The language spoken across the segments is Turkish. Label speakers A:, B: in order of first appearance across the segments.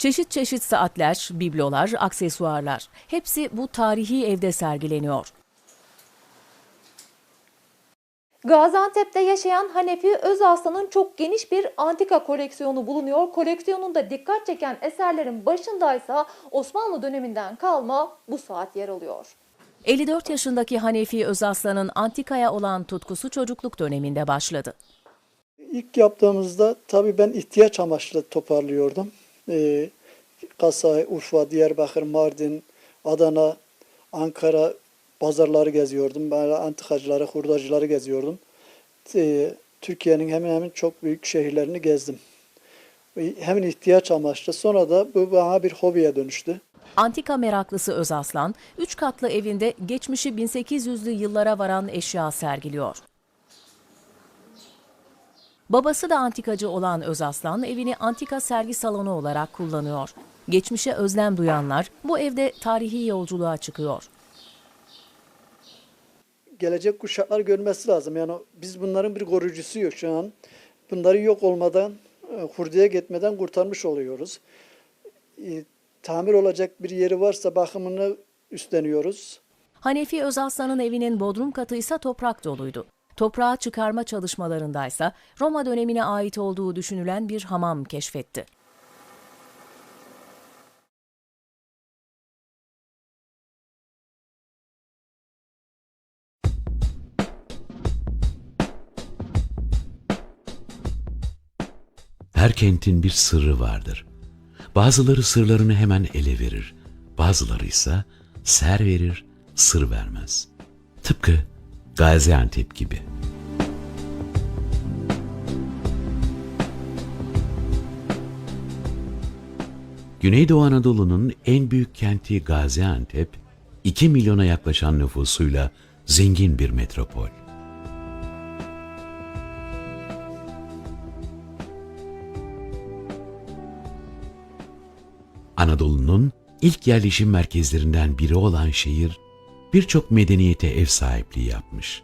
A: Çeşit çeşit saatler, biblolar, aksesuarlar. Hepsi bu tarihi evde sergileniyor.
B: Gaziantep'te yaşayan Hanefi Özaslan'ın çok geniş bir antika koleksiyonu bulunuyor. Koleksiyonunda dikkat çeken eserlerin başındaysa Osmanlı döneminden kalma bu saat yer alıyor.
A: 54 yaşındaki Hanefi Özaslan'ın antikaya olan tutkusu çocukluk döneminde başladı.
C: İlk yaptığımızda tabii ben ihtiyaç amaçlı toparlıyordum. Ee, Kasay, Urfa, Diyarbakır, Mardin, Adana, Ankara pazarları geziyordum. Böyle antikacıları, hurdacıları geziyordum. Ee, Türkiye'nin hemen hemen çok büyük şehirlerini gezdim. Ee, Hemen ihtiyaç amaçlı. Sonra da bu bana bir hobiye dönüştü.
A: Antika meraklısı Özaslan, 3 katlı evinde geçmişi 1800'lü yıllara varan eşya sergiliyor. Babası da antikacı olan Özaslan evini antika sergi salonu olarak kullanıyor. Geçmişe özlem duyanlar bu evde tarihi yolculuğa çıkıyor.
C: gelecek kuşaklar görmesi lazım. Yani biz bunların bir koruyucusu yok şu an. Bunları yok olmadan, e, hurdaya gitmeden kurtarmış oluyoruz. E, Tamir olacak bir yeri varsa bakımını üstleniyoruz.
A: Hanefi Özaslan'ın evinin bodrum katı ise toprak doluydu. Toprağı çıkarma çalışmalarındaysa Roma dönemine ait olduğu düşünülen bir hamam keşfetti.
D: Her kentin bir sırrı vardır. Bazıları sırlarını hemen ele verir. Bazıları ise ser verir, sır vermez. Tıpkı Gaziantep gibi. Güneydoğu Anadolu'nun en büyük kenti Gaziantep, 2 milyona yaklaşan nüfusuyla zengin bir metropol. Anadolu'nun ilk yerleşim merkezlerinden biri olan şehir birçok medeniyete ev sahipliği yapmış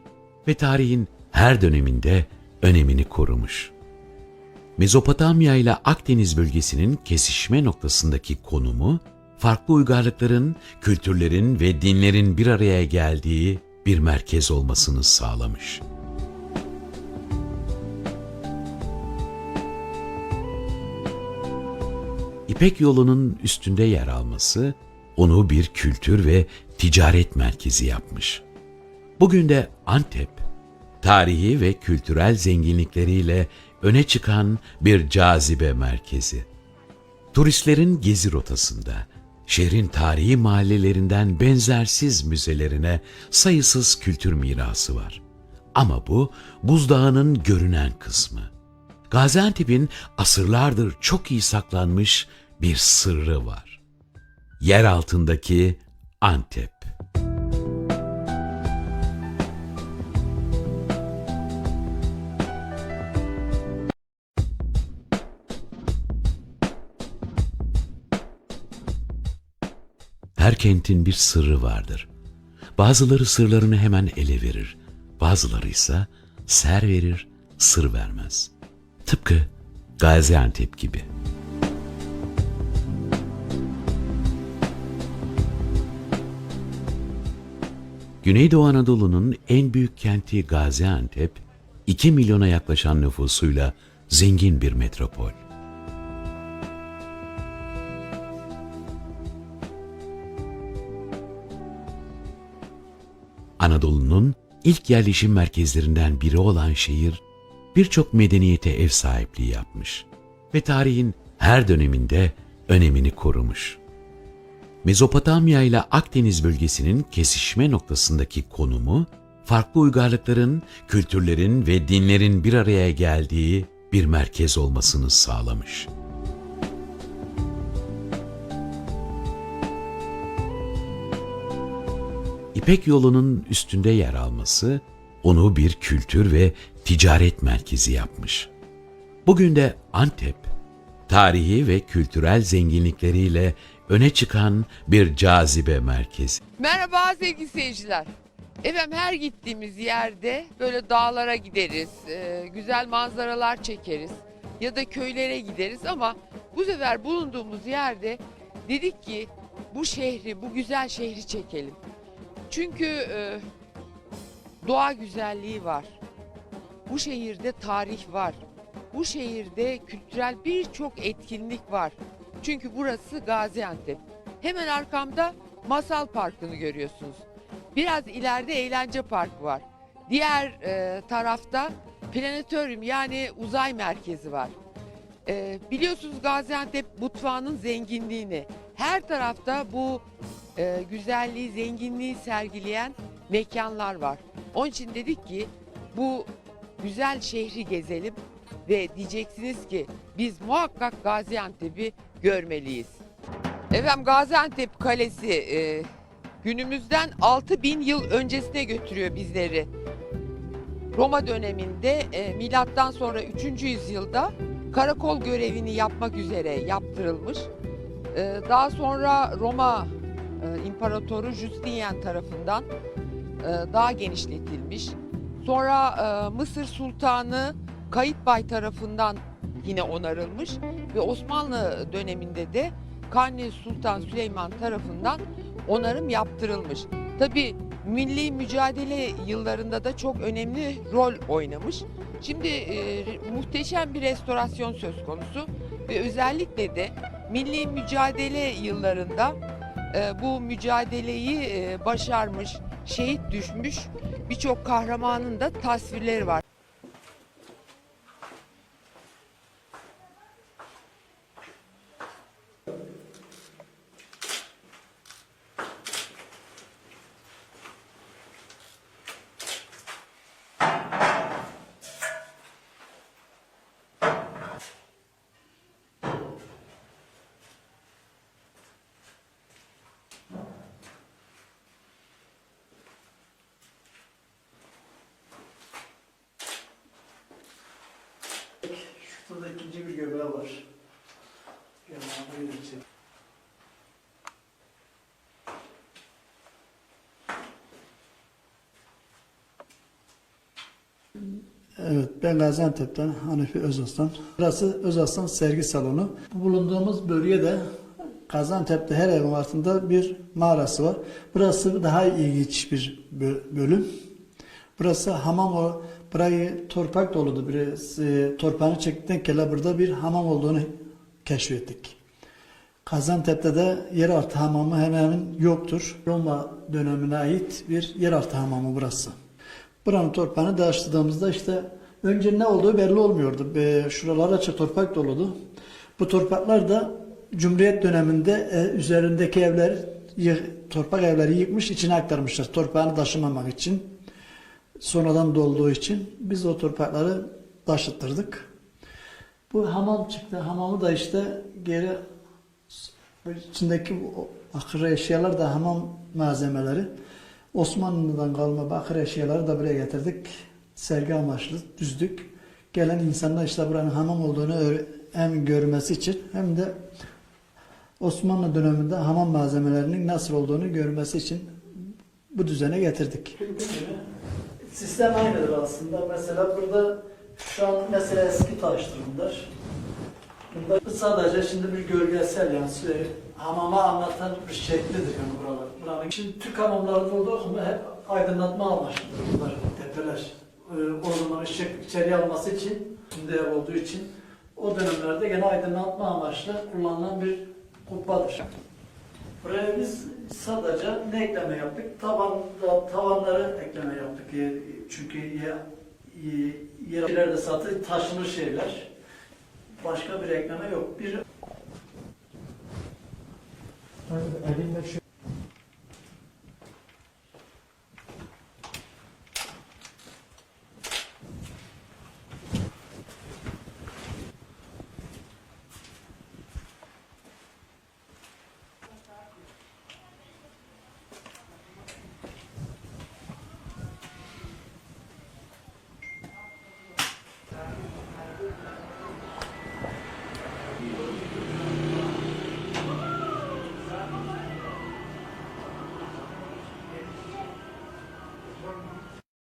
D: ve tarihin her döneminde önemini korumuş. Mezopotamya ile Akdeniz bölgesinin kesişme noktasındaki konumu, farklı uygarlıkların, kültürlerin ve dinlerin bir araya geldiği bir merkez olmasını sağlamış. İpek yolunun üstünde yer alması onu bir kültür ve ticaret merkezi yapmış. Bugün de Antep, tarihi ve kültürel zenginlikleriyle öne çıkan bir cazibe merkezi. Turistlerin gezi rotasında, şehrin tarihi mahallelerinden benzersiz müzelerine sayısız kültür mirası var. Ama bu buzdağının görünen kısmı. Gaziantep'in asırlardır çok iyi saklanmış bir sırrı var. Yer altındaki Antep. Her kentin bir sırrı vardır. Bazıları sırlarını hemen ele verir. Bazıları ise ser verir, sır vermez. Tıpkı Gaziantep gibi. Güneydoğu Anadolu'nun en büyük kenti Gaziantep, 2 milyona yaklaşan nüfusuyla zengin bir metropol. Anadolu'nun ilk yerleşim merkezlerinden biri olan şehir, birçok medeniyete ev sahipliği yapmış ve tarihin her döneminde önemini korumuş. Mezopotamya ile Akdeniz bölgesinin kesişme noktasındaki konumu, farklı uygarlıkların, kültürlerin ve dinlerin bir araya geldiği bir merkez olmasını sağlamış. İpek yolunun üstünde yer alması onu bir kültür ve ticaret merkezi yapmış. Bugün de Antep, tarihi ve kültürel zenginlikleriyle öne çıkan bir cazibe merkezi.
E: Merhaba sevgili seyirciler. Efendim her gittiğimiz yerde böyle dağlara gideriz, e, güzel manzaralar çekeriz ya da köylere gideriz ama Bu sefer bulunduğumuz yerde dedik ki bu şehri, bu güzel şehri çekelim. Çünkü e, doğa güzelliği var. Bu şehirde tarih var. Bu şehirde kültürel birçok etkinlik var. Çünkü burası Gaziantep. Hemen arkamda Masal Parkı'nı görüyorsunuz. Biraz ileride Eğlence Parkı var. Diğer e, tarafta planetoryum yani uzay merkezi var. E, biliyorsunuz Gaziantep mutfağının zenginliğini. Her tarafta bu e, güzelliği, zenginliği sergileyen mekanlar var. Onun için dedik ki bu güzel şehri gezelim ve diyeceksiniz ki biz muhakkak Gaziantep'i görmeliyiz. Efendim Gaziantep Kalesi e, günümüzden 6000 yıl öncesine götürüyor bizleri. Roma döneminde e, milattan sonra 3. yüzyılda karakol görevini yapmak üzere yaptırılmış. E, daha sonra Roma e, İmparatoru Justinian tarafından e, daha genişletilmiş. Sonra e, Mısır Sultanı Kayıtbay tarafından yine onarılmış ve Osmanlı döneminde de Kanuni Sultan Süleyman tarafından onarım yaptırılmış. Tabi milli mücadele yıllarında da çok önemli rol oynamış. Şimdi e, muhteşem bir restorasyon söz konusu ve özellikle de milli mücadele yıllarında e, bu mücadeleyi e, başarmış, şehit düşmüş birçok kahramanın da tasvirleri var.
C: Şurada da göbeği var. İçeri. Evet, ben Gaziantep'ten Hanefi Özaslan. Burası Özaslan sergi salonu. Bulunduğumuz bölgede Gaziantep'te her evin altında bir mağarası var. Burası daha ilginç bir bö- bölüm. Burası hamam burayı torpak doludu. Biraz e, torpağını çektikten kere burada bir hamam olduğunu keşfettik. Gaziantep'te de yeraltı hamamı hemen yoktur. Roma dönemine ait bir yeraltı hamamı burası. Buranın torpağını değiştirdiğimizde işte önce ne olduğu belli olmuyordu. E, şuralar açık torpak doludu. Bu torpaklar da Cumhuriyet döneminde e, üzerindeki evler torpak evleri yıkmış içine aktarmışlar torpağını taşımamak için. Sonradan dolduğu için biz o torpakları taşıttırdık. Bu hamam çıktı. Hamamı da işte geri içindeki bakır eşyalar da hamam malzemeleri. Osmanlı'dan kalma bakır eşyaları da buraya getirdik. Sergi amaçlı düzdük. Gelen insanlar işte buranın hamam olduğunu hem görmesi için hem de Osmanlı döneminde hamam malzemelerinin nasıl olduğunu görmesi için bu düzene getirdik. Sistem aynıdır aslında. Mesela burada şu an mesela eski taştır bunlar. Bunda sadece şimdi bir gölgesel yani sürekli hamama anlatan bir şeklidir yani buralar. Buranın. Şimdi Türk hamamlarında olduğu gibi hep aydınlatma amaçlıdır bunlar tepeler. Ee, o zaman ışık içeriye alması için, şimdi ev olduğu için o dönemlerde gene aydınlatma amaçlı kullanılan bir kubbadır. Buraya biz sadece ne ekleme yaptık? Tavan, tavanları ekleme yaptık. Çünkü ye- ye- yerlerde satı taşınır şeyler. Başka bir ekleme yok. Bir
F: Elimde şu